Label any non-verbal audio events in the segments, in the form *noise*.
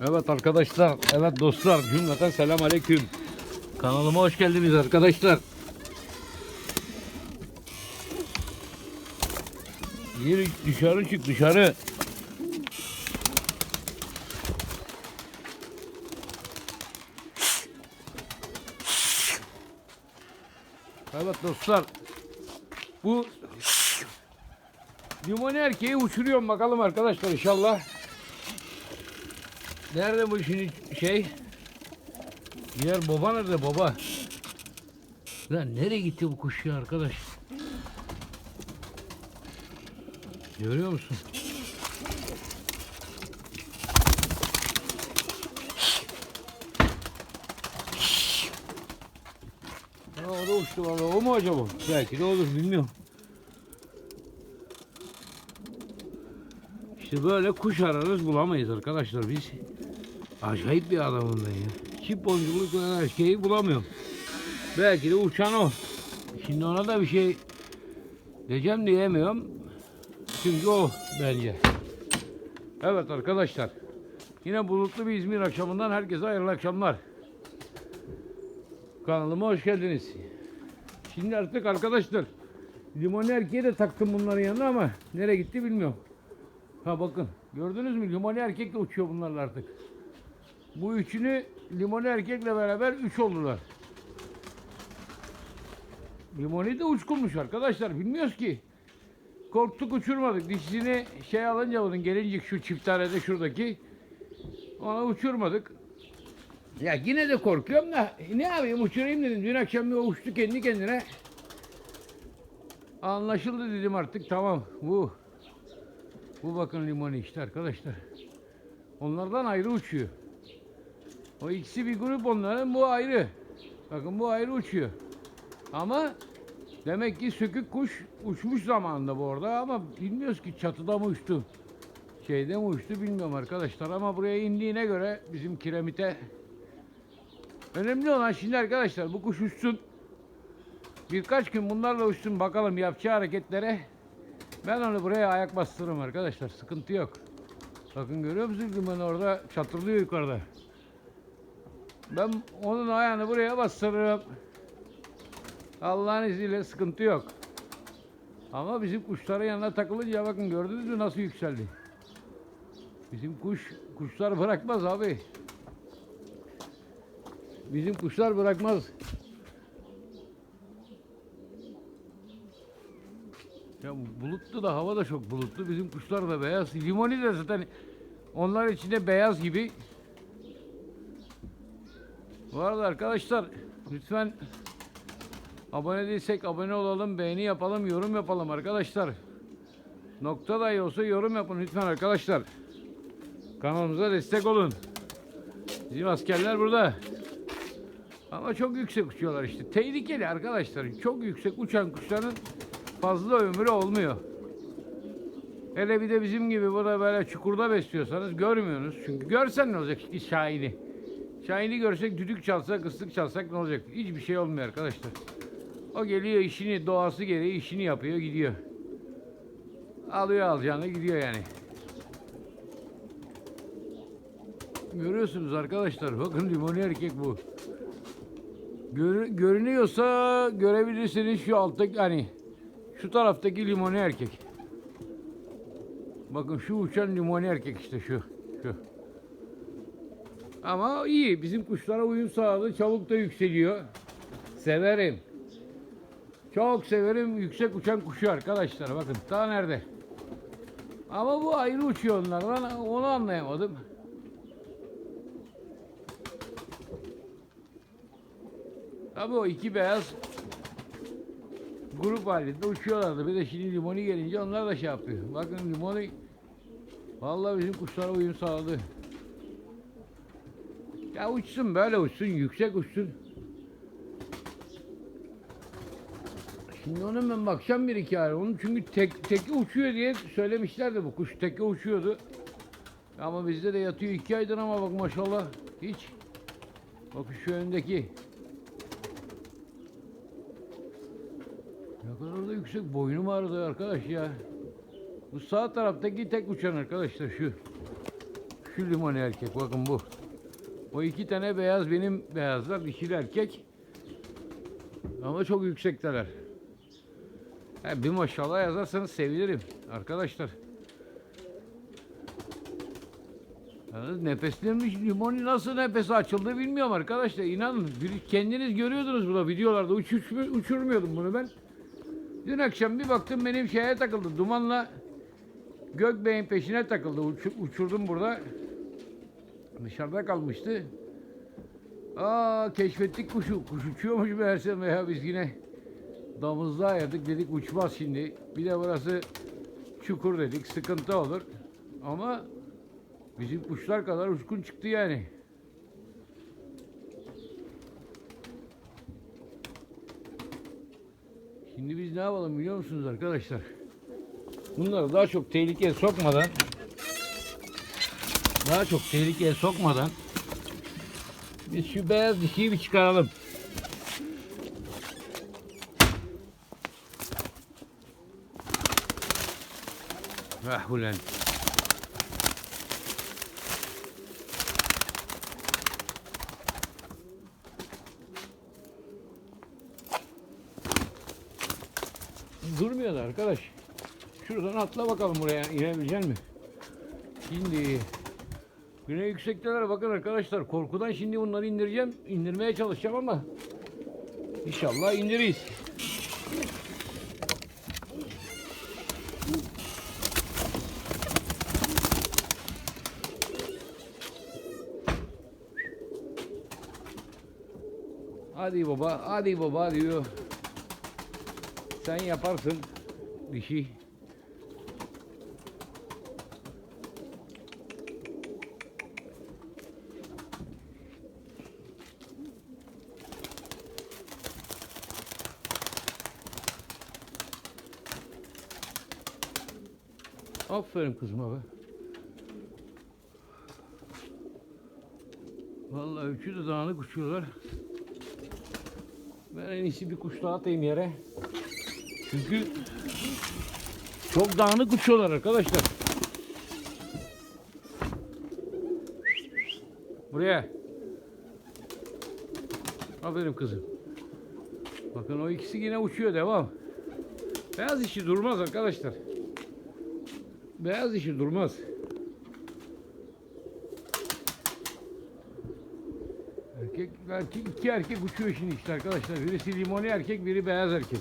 Evet arkadaşlar, evet dostlar, cümleten selam aleyküm. Kanalıma hoş geldiniz arkadaşlar. Yürü dışarı çık dışarı. Evet dostlar. Bu limon erkeği uçuruyorum bakalım arkadaşlar inşallah. Nerede bu şimdi şey? Diğer baba nerede baba? Lan nereye gitti bu kuş ya arkadaş? Görüyor musun? Ha, o da uçtu valla. O mu acaba? Belki de olur bilmiyorum. İşte böyle kuş ararız bulamayız arkadaşlar biz. Acayip bir adamım ben ya. Çip boncukluk her şeyi bulamıyorum. Belki de uçan o. Şimdi ona da bir şey diyeceğim diyemiyorum. Çünkü o bence. Evet arkadaşlar. Yine bulutlu bir İzmir akşamından herkese hayırlı akşamlar. Kanalıma hoş geldiniz. Şimdi artık arkadaşlar limon erkeği de taktım bunların yanına ama nereye gitti bilmiyorum. Ha bakın gördünüz mü limon erkek de uçuyor bunlarla artık. Bu üçünü limon erkekle beraber üç oldular. Limoni de uçkulmuş arkadaşlar bilmiyoruz ki. Korktuk uçurmadık. Dişini şey alınca bunun gelincik şu çift tanede şuradaki. Ona uçurmadık. Ya yine de korkuyorum da ne yapayım uçurayım dedim. Dün akşam bir uçtu kendi kendine. Anlaşıldı dedim artık tamam bu. Bu bakın limonu işte arkadaşlar. Onlardan ayrı uçuyor. O ikisi bir grup onların bu ayrı. Bakın bu ayrı uçuyor. Ama demek ki sökük kuş uçmuş zamanında bu orada ama bilmiyoruz ki çatıda mı uçtu. Şeyde mi uçtu bilmiyorum arkadaşlar ama buraya indiğine göre bizim kiremite önemli olan şimdi arkadaşlar bu kuş uçsun. Birkaç gün bunlarla uçsun bakalım yapacağı hareketlere. Ben onu buraya ayak bastırırım arkadaşlar. Sıkıntı yok. Bakın görüyor musunuz limanı orada çatırlıyor yukarıda. Ben onun ayağını buraya bastırırım. Allah'ın izniyle sıkıntı yok. Ama bizim kuşların yanına takılınca bakın gördünüz mü nasıl yükseldi. Bizim kuş kuşlar bırakmaz abi. Bizim kuşlar bırakmaz. Ya bulutlu da hava da çok bulutlu. Bizim kuşlar da beyaz. Limoni de zaten onlar içinde beyaz gibi. Bu arada arkadaşlar lütfen abone değilsek abone olalım, beğeni yapalım, yorum yapalım arkadaşlar. Nokta dahi olsa yorum yapın lütfen arkadaşlar. Kanalımıza destek olun. Bizim askerler burada. Ama çok yüksek uçuyorlar işte. Tehlikeli arkadaşlar. Çok yüksek uçan kuşların fazla ömrü olmuyor. Hele bir de bizim gibi burada böyle çukurda besliyorsanız görmüyorsunuz. Çünkü görsen ne olacak Şahin'i? Şahin'i görsek düdük çalsak, ıslık çalsak ne olacak? Hiçbir şey olmuyor arkadaşlar. O geliyor işini, doğası gereği işini yapıyor, gidiyor. Alıyor alacağını gidiyor yani. Görüyorsunuz arkadaşlar. Bakın limoni erkek bu. Gör- görünüyorsa görebilirsiniz şu alttaki hani şu taraftaki limoni erkek. Bakın şu uçan limoni erkek işte şu. Şu. Ama iyi. Bizim kuşlara uyum sağladı. Çabuk da yükseliyor. Severim. Çok severim yüksek uçan kuşu arkadaşlar. Bakın daha nerede? Ama bu ayrı uçuyor onlardan. Onu anlayamadım. Tabii o iki beyaz grup halinde uçuyorlardı. Bir de şimdi limoni gelince onlar da şey yapıyor. Bakın limoni vallahi bizim kuşlara uyum sağladı. Ya uçsun böyle uçsun, yüksek uçsun. Şimdi onun ben bakacağım bir iki ara. Onun çünkü tek, teki uçuyor diye söylemişlerdi bu kuş teki uçuyordu. Ama bizde de yatıyor iki aydır ama bak maşallah hiç. Bak şu öndeki. Ne kadar da yüksek boynum ağrıdı arkadaş ya. Bu sağ taraftaki tek uçan arkadaşlar şu. Şu limon erkek bakın bu. O iki tane beyaz benim beyazlar dişili erkek. Ama çok yüksekteler. Ha, bir maşallah yazarsanız sevinirim arkadaşlar. Yalnız nefeslenmiş limoni nasıl nefesi açıldı bilmiyorum arkadaşlar. İnanın kendiniz görüyordunuz burada videolarda uç, uç, uçurmuyordum bunu ben. Dün akşam bir baktım benim şeye takıldı. Dumanla Gökbey'in peşine takıldı. Uç- uçurdum burada. Dışarıda kalmıştı. Aa keşfettik kuşu. Kuş uçuyormuş meğerse veya biz yine damızlığa ayırdık dedik uçmaz şimdi. Bir de burası çukur dedik sıkıntı olur. Ama bizim kuşlar kadar uçkun çıktı yani. Şimdi biz ne yapalım biliyor musunuz arkadaşlar? Bunları daha çok tehlikeye sokmadan daha çok tehlikeye sokmadan biz şu beyaz dişiyi bir çıkaralım. Ah ulan. Durmuyor da arkadaş. Şuradan atla bakalım buraya inebilecek mi? Şimdi Güne yüksekteler bakın arkadaşlar korkudan şimdi bunları indireceğim. indirmeye çalışacağım ama inşallah indiririz. Hadi baba, hadi baba diyor. Sen yaparsın dişi. Aferin kızıma be. Vallahi üçü de dağınık uçuyorlar. Ben en iyisi bir kuş daha atayım yere. Çünkü çok dağınık uçuyorlar arkadaşlar. Buraya. Aferin kızım. Bakın o ikisi yine uçuyor devam. Beyaz işi durmaz arkadaşlar. Beyaz işi durmaz. Erkek, belki iki erkek uçuyor şimdi işte arkadaşlar. Birisi limoni erkek, biri beyaz erkek.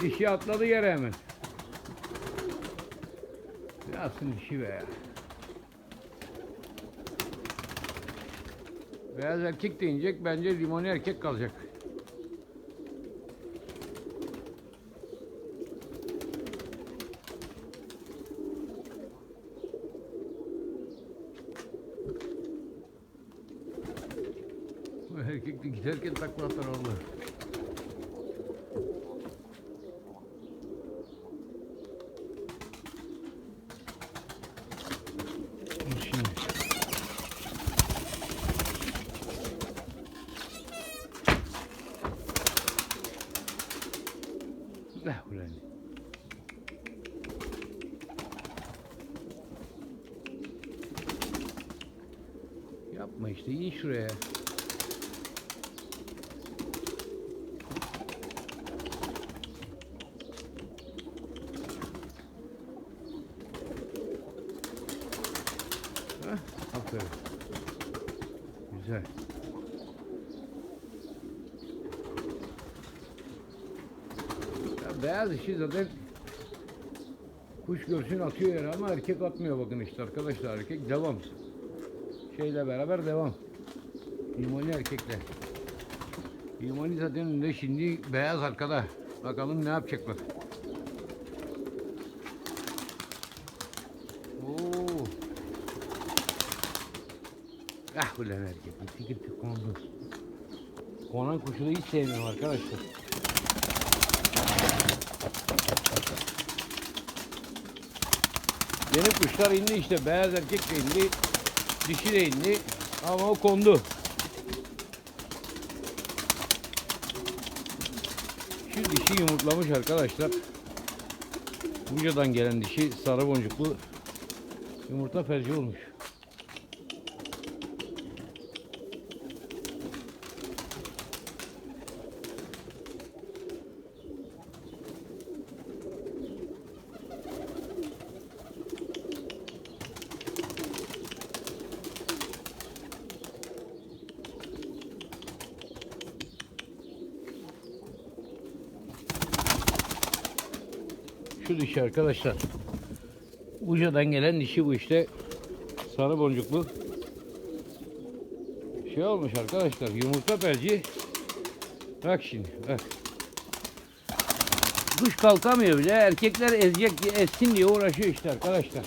Dişi atladı yere hemen. Yapsın dişi be ya. Beyaz erkek de inecek, bence limoni erkek kalacak. Giderken takla atar Allah. Aferin. Güzel. Ya beyaz işi zaten kuş görsün atıyor yere ama erkek atmıyor bakın işte arkadaşlar erkek devam. Şeyle beraber devam. Limoni erkekle. Limoni zaten önünde şimdi beyaz arkada. Bakalım ne yapacaklar. Ulan erkek gitti gitti kondu. Konan kuşu da hiç sevmiyorum arkadaşlar. Benim kuşlar indi işte beyaz erkek de indi. Dişi de indi. Ama o kondu. Şu dişi yumurtlamış arkadaşlar. Buca'dan gelen dişi sarı boncuklu yumurta felci olmuş. Dişi arkadaşlar. Buca'dan gelen dişi bu işte. Sarı boncuklu. Şey olmuş arkadaşlar. Yumurta pelci. Bak şimdi bak. Kuş kalkamıyor bile. Erkekler ezecek diye ezsin diye uğraşıyor işte arkadaşlar.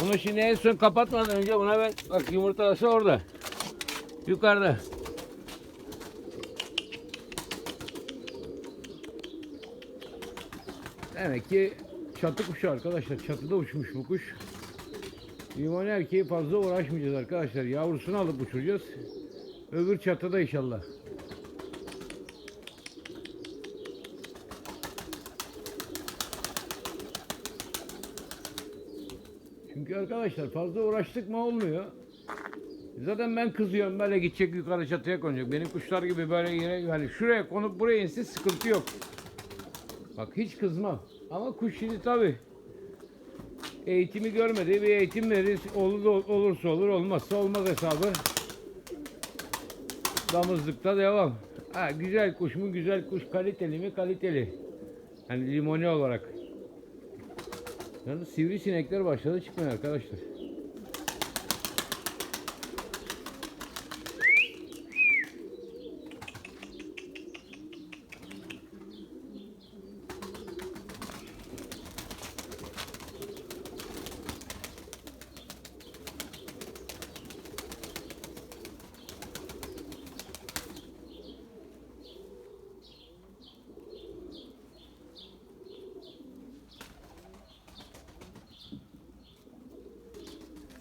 Bunu şimdi en son kapatmadan önce buna ben bak yumurtası orada. Yukarıda. Demek ki çatı kuşu arkadaşlar. Çatıda uçmuş bu kuş. Limon erkeği fazla uğraşmayacağız arkadaşlar. Yavrusunu alıp uçuracağız. Öbür çatıda inşallah. Çünkü arkadaşlar fazla uğraştık mı olmuyor. Zaten ben kızıyorum böyle gidecek yukarı çatıya konacak. Benim kuşlar gibi böyle yere yani şuraya konup buraya insin sıkıntı yok. Bak hiç kızmam. Ama kuş şimdi tabi eğitimi görmedi. Bir eğitim verir. Olur, olursa olur olmazsa olmaz hesabı. Damızlıkta devam. Ha, güzel kuş mu? Güzel kuş. Kaliteli mi? Kaliteli. Yani limoni olarak. Yalnız sivrisinekler başladı çıkmaya arkadaşlar.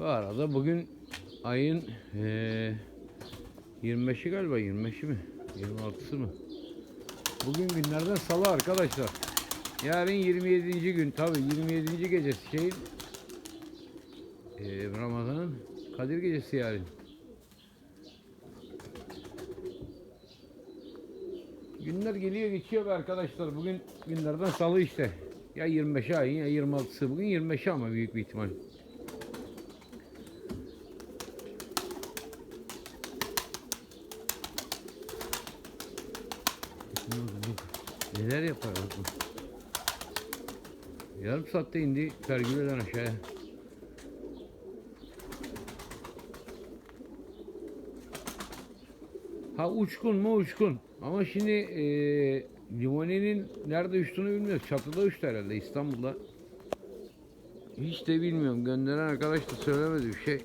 Bu arada bugün ayın eee 25'i galiba 25'i mi? 26'sı mı? Bugün günlerden salı arkadaşlar. Yarın 27. gün tabi 27. gecesi şeyin eee, Ramazan'ın Kadir gecesi yarın. Günler geliyor geçiyor be arkadaşlar. Bugün günlerden salı işte. Ya 25'i ayın ya 26'sı. Bugün 25'i ama büyük bir ihtimal. Neler yapar bu. Yarım saatte indi pergüleden aşağıya. Ha uçkun mu uçkun. Ama şimdi e, Limoni'nin nerede uçtuğunu bilmiyoruz. Çatıda uçtu herhalde İstanbul'da. Hiç de bilmiyorum. Gönderen arkadaş da söylemedi bir şey.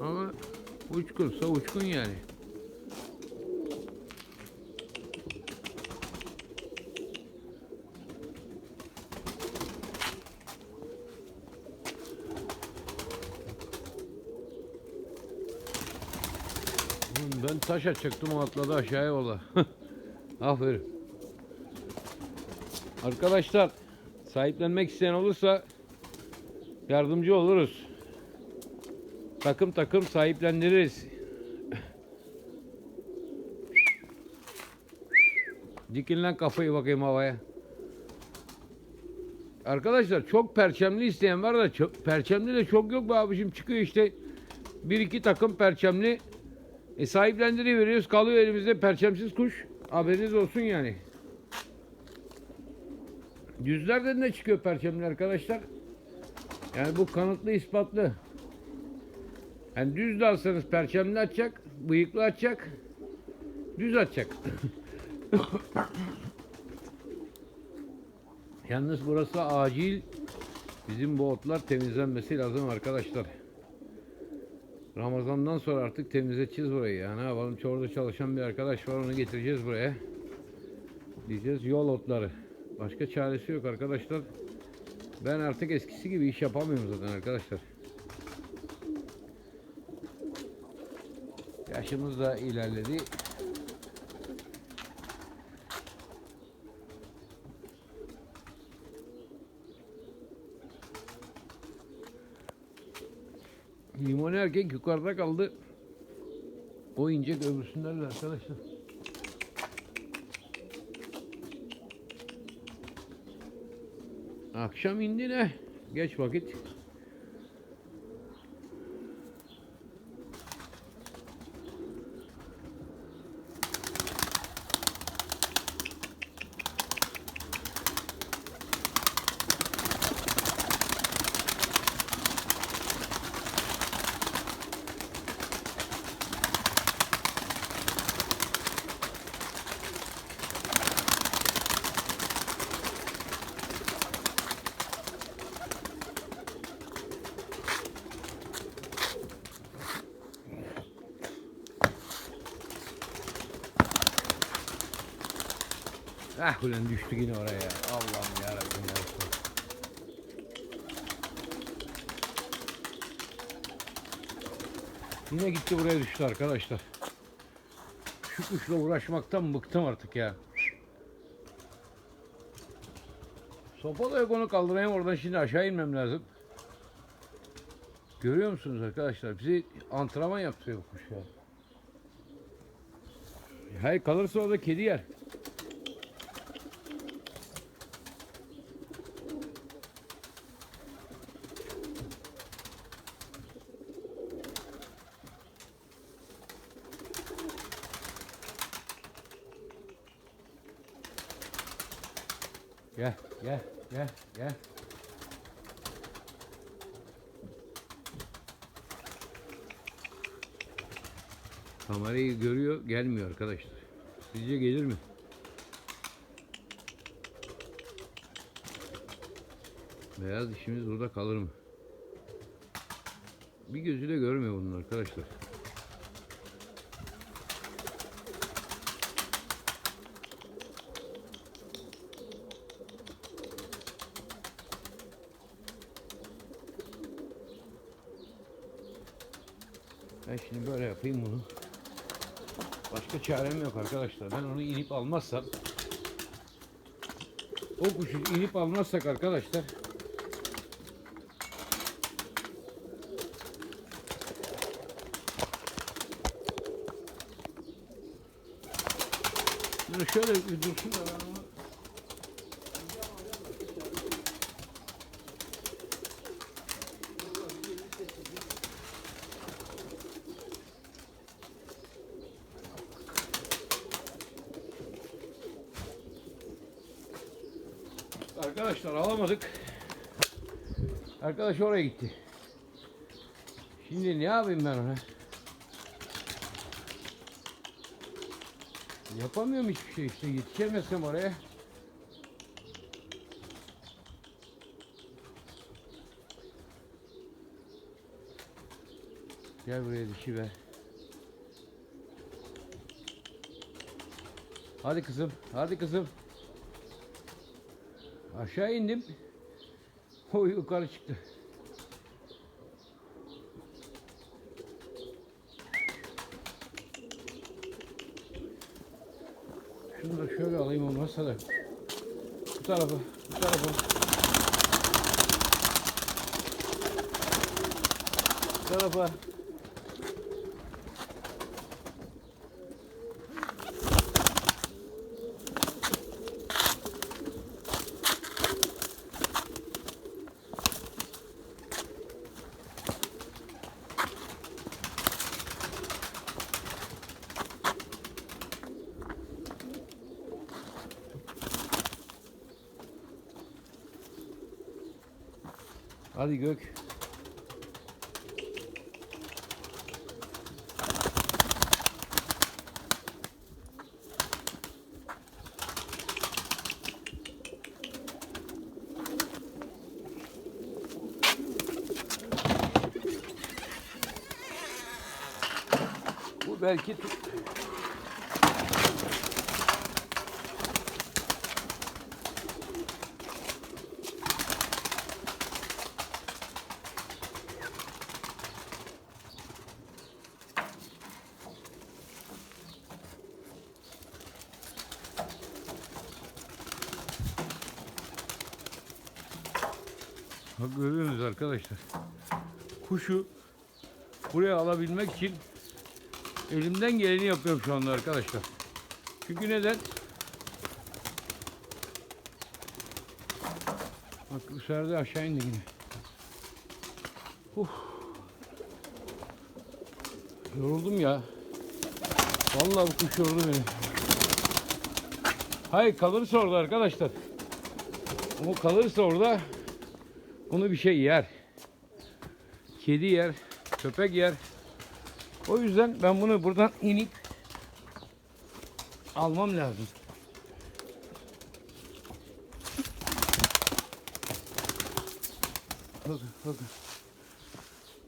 Ama uçkunsa uçkun yani. Oğlum Ben taş atacaktım o atladı aşağıya valla. *laughs* Aferin. Arkadaşlar sahiplenmek isteyen olursa yardımcı oluruz. Takım takım sahiplendiririz. *laughs* Dikin lan kafayı bakayım havaya. Arkadaşlar çok perçemli isteyen var da çok, perçemli de çok yok be abicim çıkıyor işte bir iki takım perçemli e sahiplendiriyoruz kalıyor elimizde perçemsiz kuş haberiniz olsun yani. Yüzlerden de çıkıyor perçemli arkadaşlar. Yani bu kanıtlı ispatlı. Yani düz de alsanız perçemli atacak, bıyıklı atacak, düz atacak. *coughs* Yalnız burası acil bizim bu otlar temizlenmesi lazım arkadaşlar. Ramazan'dan sonra artık temizleteceğiz burayı ya. Ne yapalım? Orada çalışan bir arkadaş var onu getireceğiz buraya. Diyeceğiz yol otları. Başka çaresi yok arkadaşlar. Ben artık eskisi gibi iş yapamıyorum zaten arkadaşlar. Yaşımız da ilerledi. Limon erkek yukarıda kaldı. O inecek öbürsünlerle arkadaşlar. Akşam indi ne? Geç vakit. Ah ulan düştü yine oraya. Allah'ım yarabbim ya. Yine gitti buraya düştü arkadaşlar. Şu kuşla uğraşmaktan bıktım artık ya. Sopa da yok onu kaldırayım oradan şimdi aşağı inmem lazım. Görüyor musunuz arkadaşlar? Bizi antrenman yaptırıyor bu kuş ya. Hayır kalırsa orada kedi yer. Gel, gel, gel. Kamerayı görüyor, gelmiyor arkadaşlar. Sizce gelir mi? Beyaz dişimiz burada kalır mı? Bir gözüyle görmüyor bunu arkadaşlar. Ben şimdi böyle yapayım bunu. Başka çarem yok arkadaşlar. Ben onu inip almazsam o kuşu inip almazsak arkadaşlar şöyle bir dursun da ben Arkadaşlar alamadık. Arkadaş oraya gitti. Şimdi ne yapayım ben ona? Yapamıyorum hiçbir şey işte yetişemezsem oraya. Gel buraya dişi ver. Hadi kızım, hadi kızım. Aşağı indim. O yukarı çıktı. Şunu da şöyle alayım olmazsa da. Bu tarafa, bu tarafa. Bu tarafa. Hadi Gök. Bu belki tut. Bak görüyorsunuz arkadaşlar. Kuşu buraya alabilmek için elimden geleni yapıyorum şu anda arkadaşlar. Çünkü neden? Bak bu aşağı indi yine. Uf. Yoruldum ya. Vallahi bu kuş yordu beni. Hayır kalırsa orada arkadaşlar. O kalırsa orada bunu bir şey yer kedi yer, köpek yer. O yüzden ben bunu buradan inip almam lazım. Bakın bakın.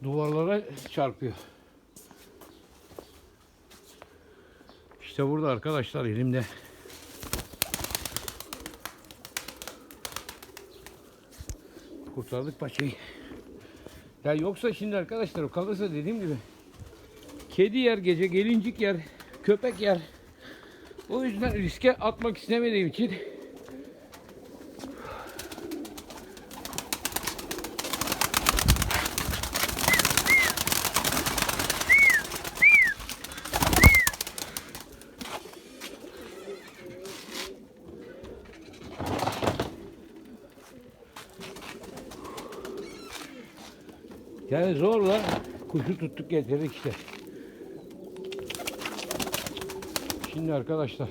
Duvarlara çarpıyor. İşte burada arkadaşlar elimde. Kurtardık paçayı. Ya yoksa şimdi arkadaşlar o kalırsa dediğim gibi kedi yer gece gelincik yer köpek yer. O yüzden riske atmak istemediğim için yani zorla kuşu tuttuk getirdik işte. Şimdi arkadaşlar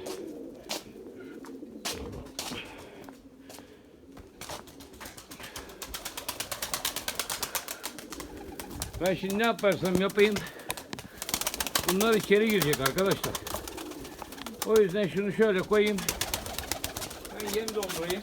Ben şimdi ne yaparsam yapayım bunlar içeri girecek arkadaşlar. O yüzden şunu şöyle koyayım. Ben yem doldurayım.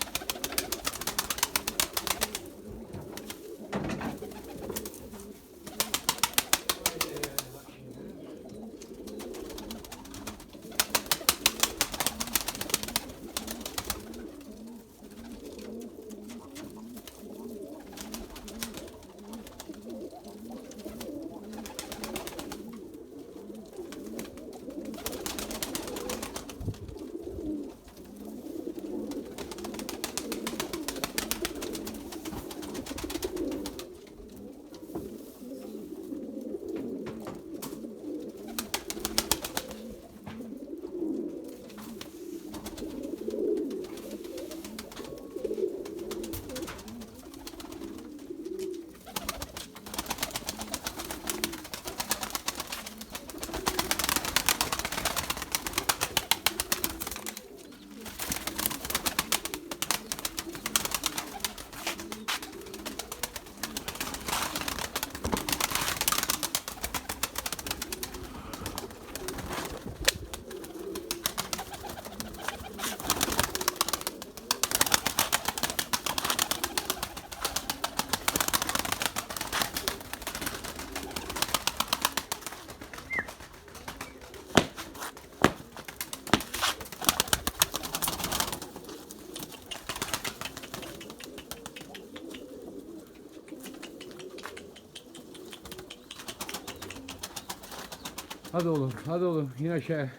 Hadi oğlum, hadi oğlum. İn aşağıya.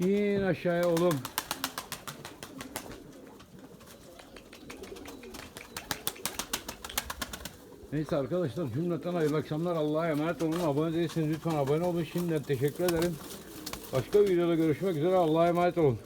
İn aşağıya oğlum. Neyse arkadaşlar cümleten hayırlı akşamlar. Allah'a emanet olun. Abone değilseniz lütfen abone olun. Şimdiden teşekkür ederim. Başka bir videoda görüşmek üzere. Allah'a emanet olun.